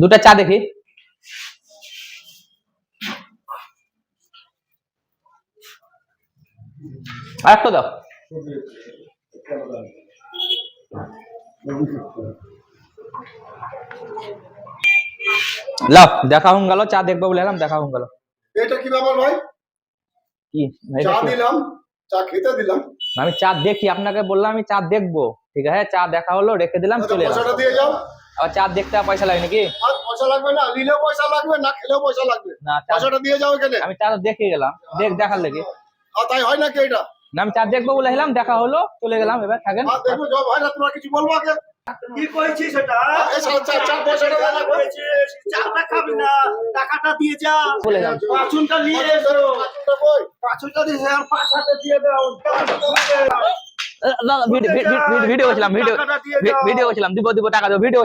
দুটা চা দেখি। আর একটা দাও। লাও দেখা হয়ে গেল চা দেখব বলে এলাম দেখা হয়ে গেল। এটা কি ব্যাপার ভাই? কি? চা দিলাম চা খেতে দিলাম। আমি চা দেখি আপনাকে বললাম আমি চা দেখব। ঠিক আছে চা দেখা হলো রেখে দিলাম আচ্ছা, চলে এলাম। দিয়ে যাও। আবার চা দেখতে পয়সা লাগে নাকি? পয়সা লাগবে না নিলেও পয়সা লাগবে না খেলেও পয়সা লাগবে। না পয়সাটা দিয়ে যাও এখানে। আমি চা তো দেখে গেলাম দেখ দেখার লেগে। তাই হয় নাকি এটা? না আমি চা দেখব বলে এলাম দেখা হলো চলে গেলাম এবার থাকেন। আর দেখো জব হয় না তোমরা কিছু বলব আগে? কি কইছিস পয়সাটা কইছিস খাবি না টাকাটা দিয়ে যা। বলে পাঁচুনটা নিয়ে এসো। পাঁচুনটা দিয়ে আর পাঁচ হাতে দিয়ে দাও। ভিডিও ভিডিও করছিলাম ভিডিও ভিডিও করছিলাম দিব দিব টাকা দেবো ভিডিও